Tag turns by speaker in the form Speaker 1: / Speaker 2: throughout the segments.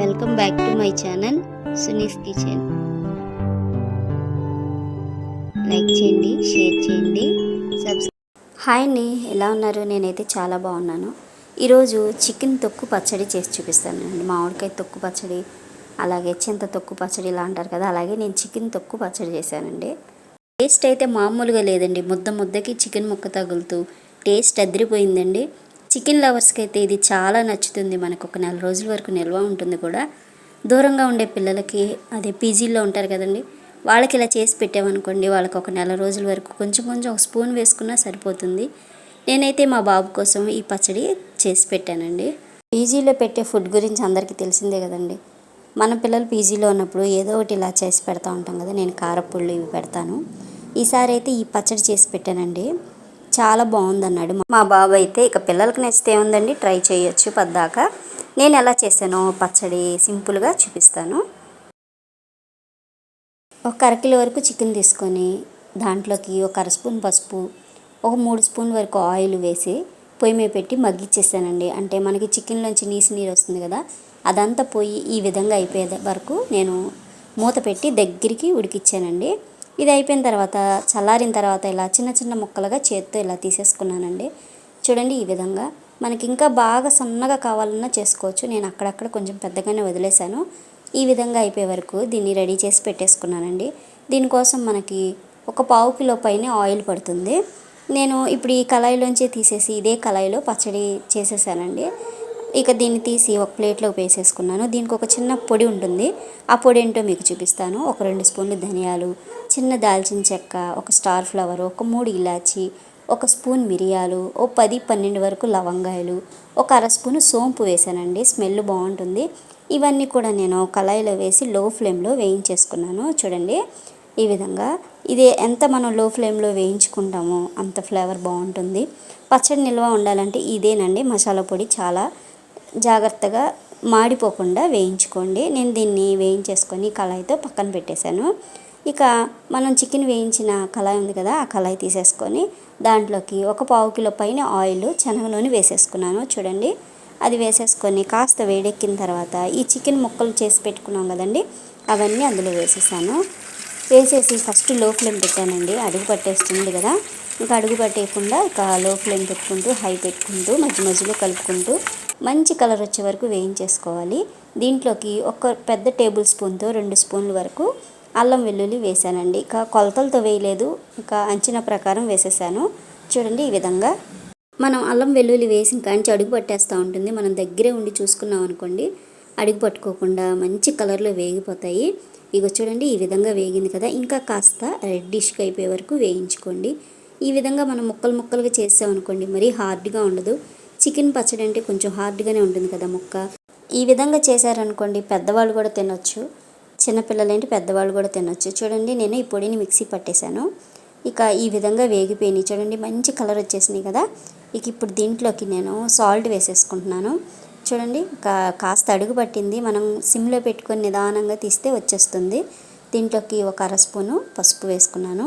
Speaker 1: Welcome back to my channel Suni's kitchen like చేయండి share చేయండి subscribe hi అండి ఎలా ఉన్నారు? నేనైతే చాలా బాగున్నాను. ఈరోజు చికెన్ తొక్కు పచ్చడి చేసి చూపిస్తానండి మామిడికాయ తొక్కు పచ్చడి అలాగే చింత తొక్కు పచ్చడి ఇలా అంటారు కదా అలాగే నేను చికెన్ తొక్కు పచ్చడి చేశానండి. టేస్ట్ అయితే మామూలుగా లేదండి. ముద్ద ముద్దకి చికెన్ ముక్క తగులుతూ టేస్ట్ అదిరిపోయిందండి. చికెన్ లవర్స్కి అయితే ఇది చాలా నచ్చుతుంది. మనకు ఒక నెల రోజుల వరకు నిల్వ ఉంటుంది కూడా. దూరంగా ఉండే పిల్లలకి అదే పీజీల్లో ఉంటారు కదండి వాళ్ళకి ఇలా చేసి పెట్టామనుకోండి వాళ్ళకి ఒక నెల రోజుల వరకు కొంచెం కొంచెం ఒక స్పూన్ వేసుకున్నా సరిపోతుంది. నేనైతే మా బాబు కోసం ఈ పచ్చడి చేసి పెట్టానండి. పీజీలో పెట్టే ఫుడ్ గురించి అందరికీ తెలిసిందే కదండి. మన పిల్లలు పీజీలో ఉన్నప్పుడు ఏదో ఒకటి ఇలా చేసి పెడతా ఉంటాం కదా నేను కారపుళ్ళు ఇవి పెడతాను. ఈసారి అయితే ఈ పచ్చడి చేసి పెట్టానండి. చాలా బాగుందన్నాడు. మా బాబు అయితే ఇక పిల్లలకు నచ్చితే ఉందండి ట్రై చేయొచ్చు పద్దాక. నేను ఎలా చేశానో పచ్చడి సింపుల్గా చూపిస్తాను. ఒక అరకిలో వరకు చికెన్ తీసుకొని దాంట్లోకి ఒక అర స్పూన్ పసుపు ఒక మూడు స్పూన్ వరకు ఆయిల్ వేసి పొయ్యి మీద పెట్టి మగ్గిచ్చేసానండి. అంటే మనకి చికెన్లోంచి నీసు నీరు వస్తుంది కదా అదంతా పోయి ఈ విధంగా అయిపోయే వరకు నేను మూత పెట్టి దగ్గరికి ఉడికిచ్చానండి. ఇది అయిపోయిన తర్వాత చల్లారిన తర్వాత ఇలా చిన్న చిన్న ముక్కలుగా చేత్తో ఇలా తీసేసుకున్నానండి. చూడండి ఈ విధంగా. మనకి ఇంకా బాగా సన్నగా కావాలన్నా చేసుకోవచ్చు. నేను అక్కడక్కడ కొంచెం పెద్దగానే వదిలేశాను. ఈ విధంగా అయిపోయే వరకు దీన్ని రెడీ చేసి పెట్టేసుకున్నానండి. దీనికోసం మనకి ఒక పావు కిలో పైన ఆయిల్ పడుతుంది. నేను ఇప్పుడు ఈ కళాయిలోంచి తీసేసి ఇదే కళాయిలో పచ్చడి చేసేసానండి. ఇక దీన్ని తీసి ఒక ప్లేట్లో వేసేసుకున్నాను. దీనికి ఒక చిన్న పొడి ఉంటుంది. ఆ పొడి ఏంటో మీకు చూపిస్తాను. ఒక రెండు స్పూన్లు ధనియాలు చిన్న దాల్చిన చెక్క ఒక స్టార్ ఫ్లవర్ ఒక మూడు ఇలాచి ఒక స్పూన్ మిరియాలు ఓ పది పన్నెండు వరకు లవంగాయలు ఒక అర స్పూన్ సోంపు వేసానండి స్మెల్ బాగుంటుంది. ఇవన్నీ కూడా నేను కళాయిలో వేసి లో ఫ్లేమ్లో వేయించేసుకున్నాను. చూడండి ఈ విధంగా. ఇది ఎంత మనం లో ఫ్లేమ్లో వేయించుకుంటామో అంత ఫ్లేవర్ బాగుంటుంది. పచ్చడి నిల్వ ఉండాలంటే ఇదేనండి. మసాలా పొడి చాలా జాగ్రత్తగా మాడిపోకుండా వేయించుకోండి. నేను దీన్ని వేయించేసుకొని కళాయితో పక్కన పెట్టేశాను. ఇక మనం చికెన్ వేయించిన కళాయి ఉంది కదా ఆ కళాయి తీసేసుకొని దాంట్లోకి ఒక పావు కిలో పైన ఆయిల్ శనగ నూనె వేసేసుకున్నాను. చూడండి అది వేసేసుకొని కాస్త వేడెక్కిన తర్వాత ఈ చికెన్ ముక్కలు చేసి పెట్టుకున్నాం కదండి అవన్నీ అందులో వేసేసాను. వేసేసి ఫస్ట్లో ఫ్లేమ్ పెట్టానండి. అడుగు పట్టేస్తుంది కదా ఇంకా అడుగు పట్టేయకుండా ఇక లో ఫ్లేమ్ పెట్టుకుంటూ హై పెట్టుకుంటూ మధ్య మధ్యలో కలుపుకుంటూ మంచి కలర్ వచ్చే వరకు వేయించేసుకోవాలి. దీంట్లోకి ఒక పెద్ద టేబుల్ స్పూన్తో రెండు స్పూన్ల వరకు అల్లం వెల్లుల్లి వేసానండి. ఇంకా కొలతలతో వేయలేదు. ఇంకా అంచనా ప్రకారం వేసేసాను. చూడండి ఈ విధంగా. మనం అల్లం వెల్లుల్లి వేసిన కాంచి అడుగు పట్టేస్తూ ఉంటుంది. మనం దగ్గరే ఉండి చూసుకున్నాం అనుకోండి అడుగు పట్టుకోకుండా మంచి కలర్లో వేగిపోతాయి. ఇక చూడండి ఈ విధంగా వేగింది కదా. ఇంకా కాస్త రెడ్డిష్గా అయిపోయే వరకు వేయించుకోండి. ఈ విధంగా మనం ముక్కలు ముక్కలుగా చేసామనుకోండి మరీ హార్డ్గా ఉండదు. చికెన్ పచ్చడి అంటే కొంచెం హార్డ్గానే ఉంటుంది కదా ముక్క. ఈ విధంగా చేశారనుకోండి పెద్దవాళ్ళు కూడా తినొచ్చు. చిన్నపిల్లలేంటి పెద్దవాళ్ళు కూడా తినొచ్చు. చూడండి నేను ఈ పొడిని మిక్సీ పట్టేశాను. ఇక ఈ విధంగా వేగిపోయినాయి. చూడండి మంచి కలర్ వచ్చేసినాయి కదా. ఇక ఇప్పుడు దీంట్లోకి నేను సాల్ట్ వేసేసుకుంటున్నాను. చూడండి కా కాస్త అడుగు పట్టింది. మనం సిమ్లో పెట్టుకొని నిదానంగా తీస్తే వచ్చేస్తుంది. దీంట్లోకి ఒక అర స్పూను పసుపు వేసుకున్నాను.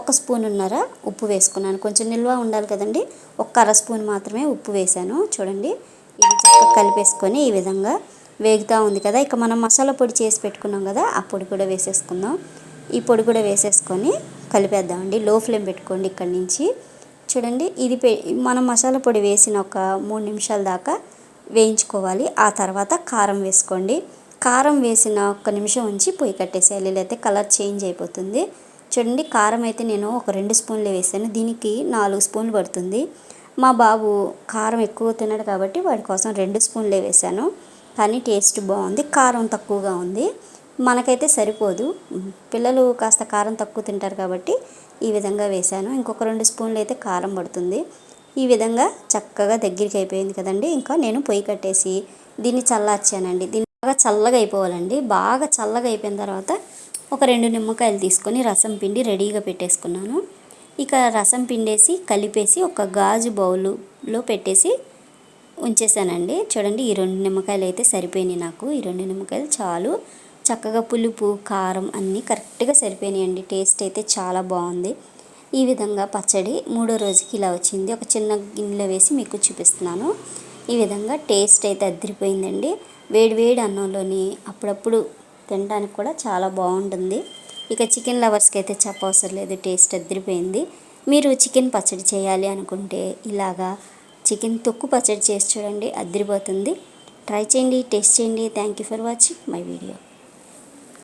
Speaker 1: ఒక స్పూనున్నర ఉప్పు వేసుకున్నాను. కొంచెం నిల్వ ఉండాలి కదండి. ఒక అర స్పూన్ మాత్రమే ఉప్పు వేసాను చూడండి. ఇది చక్కగా కలిపేసుకొని ఈ విధంగా వేగుతూ ఉంది కదా. ఇక మనం మసాలా పొడి చేసి పెట్టుకున్నాం కదా ఆ పొడి కూడా వేసేసుకుందాం. ఈ పొడి కూడా వేసేసుకొని కలిపేద్దామండి. లో ఫ్లేమ్ పెట్టుకోండి ఇక్కడి నుంచి. చూడండి ఇది పె మనం మసాలా పొడి వేసిన ఒక మూడు నిమిషాల దాకా వేయించుకోవాలి. ఆ తర్వాత కారం వేసుకోండి. కారం వేసిన ఒక్క నిమిషం ఉంచి పొయ్యి కట్టేసేయాలి. లేకపోతే కలర్ చేంజ్ అయిపోతుంది. చూడండి కారం అయితే నేను ఒక రెండు స్పూన్లు వేసాను దీనికి నాలుగు స్పూన్లు పడుతుంది. మా బాబు కారం ఎక్కువ తిన్నాడు కాబట్టి వాడి కోసం రెండు స్పూన్లే వేసాను కానీ టేస్ట్ బాగుంది కారం తక్కువగా ఉంది. మనకైతే సరిపోదు. పిల్లలు కాస్త కారం తక్కువ తింటారు కాబట్టి ఈ విధంగా వేసాను ఇంకొక రెండు స్పూన్లు అయితే కారం పడుతుంది. ఈ విధంగా చక్కగా దగ్గరికి అయిపోయింది కదండి. ఇంకా నేను పొయ్యి కట్టేసి దీన్ని చల్లార్చానండి. దీన్ని బాగా చల్లగా అయిపోవాలండి. బాగా చల్లగా అయిపోయిన తర్వాత ఒక రెండు నిమ్మకాయలు తీసుకొని రసం పిండి రెడీగా పెట్టేసుకున్నాను. ఇక రసం పిండేసి కలిపేసి ఒక గాజు బౌలులో పెట్టేసి ఉంచేసానండి. చూడండి ఈ రెండు నిమ్మకాయలు అయితే సరిపోయినాయి నాకు. ఈ రెండు నిమ్మకాయలు చాలు. చక్కగా పులుపు కారం అన్నీ కరెక్ట్గా సరిపోయినాయండి. టేస్ట్ అయితే చాలా బాగుంది. ఈ విధంగా పచ్చడి మూడో రోజుకి ఇలా వచ్చింది. ఒక చిన్న గిన్నెలో వేసి మీకు చూపిస్తున్నాను. ఈ విధంగా టేస్ట్ అయితే అద్దరిపోయిందండి. వేడి వేడి అన్నంలోని అప్పుడప్పుడు తినడానికి కూడా చాలా బాగుంటుంది. ఇక చికెన్ లవర్స్కి అయితే చెప్పవసరం లేదు టేస్ట్ అద్దరిపోయింది మీరు చికెన్ పచ్చడి చేయాలి అనుకుంటే ఇలాగా చికెన్ తొక్కు పచ్చడి చేసి చూడండి అద్దరిపోతుంది ట్రై చేయండి టేస్ట్ చేయండి. Thank you for watching my video